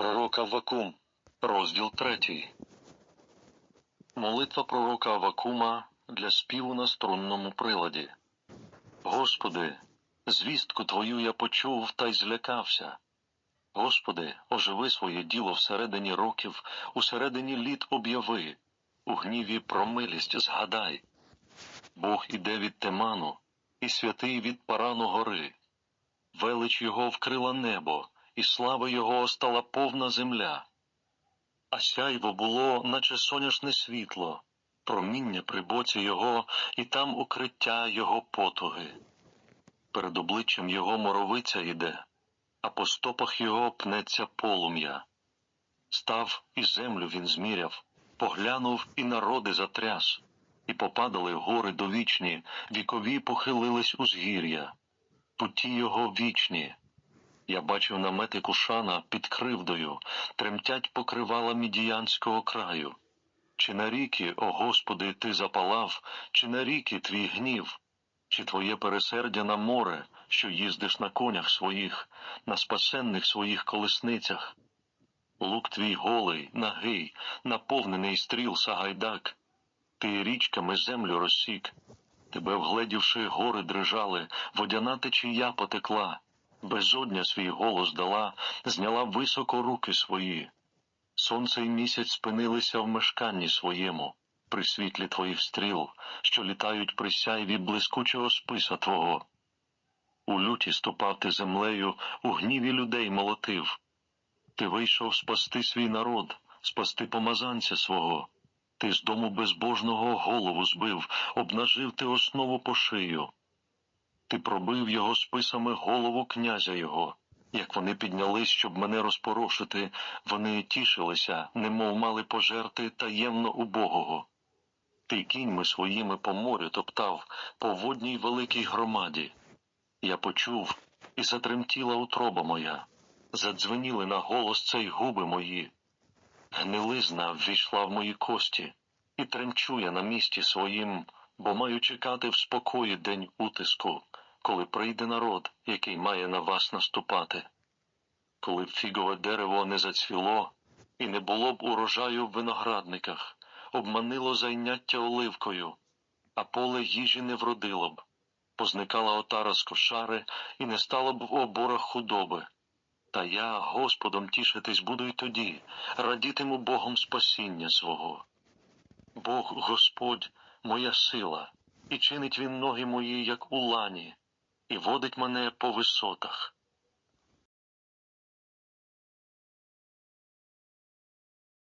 Пророка Авакум, розділ третій. Молитва пророка Авакума для співу на струнному приладі. Господи, звістку Твою я почув та й злякався. Господи, оживи своє діло всередині років, усередині літ об'яви, у гніві про милість згадай. Бог іде від Теману, і святий від Парану гори. Велич його вкрила небо, і слава його стала повна земля. А сяйво було, наче соняшне світло, проміння при боці його, і там укриття його потуги. Перед обличчям його моровиця йде, а по стопах його пнеться полум'я. Став і землю він зміряв, поглянув і народи затряс, і попадали гори довічні, вікові похилились узгір'я, путі його вічні. Я бачив намети Кушана під кривдою, тремтять покривала мідіянського краю. Чи на ріки, о Господи, ти запалав, чи на ріки твій гнів, чи твоє пересердя на море, що їздиш на конях своїх, на спасенних своїх колесницях? Лук твій голий, нагий, наповнений стріл Сагайдак, ти річками землю розсік, тебе вгледівши, гори дрижали, водяна течія потекла, безодня свій голос дала, зняла високо руки свої. Сонце й місяць спинилися в мешканні своєму, при світлі твоїх стріл, що літають при сяйві блискучого списа Твого. У люті ступав ти землею, у гніві людей молотив. Ти вийшов спасти свій народ, спасти помазанця свого. Ти з дому безбожного голову збив, обнажив ти основу по шию. Ти пробив його списами голову князя його. Як вони піднялись, щоб мене розпорошити, вони тішилися, немов мали пожерти таємно убогого. Ти кіньми своїми по морю топтав, по водній великій громаді. Я почув, і затремтіла утроба моя, задзвеніли на голос цей губи мої. Гнилизна ввійшла в мої кості, і тремчу я на місці своїм, бо маю чекати в спокої день утиску, коли прийде народ, який має на вас наступати. Коли б фігове дерево не зацвіло, і не було б урожаю в виноградниках, обманило зайняття оливкою, а поле їжі не вродило б, позникала отара з кошари, і не стало б в оборах худоби. Та я Господом тішитись буду й тоді, радітиму Богом спасіння свого. Бог Господь моя сила, і чинить він ноги мої, як у лані, і водить мене по висотах.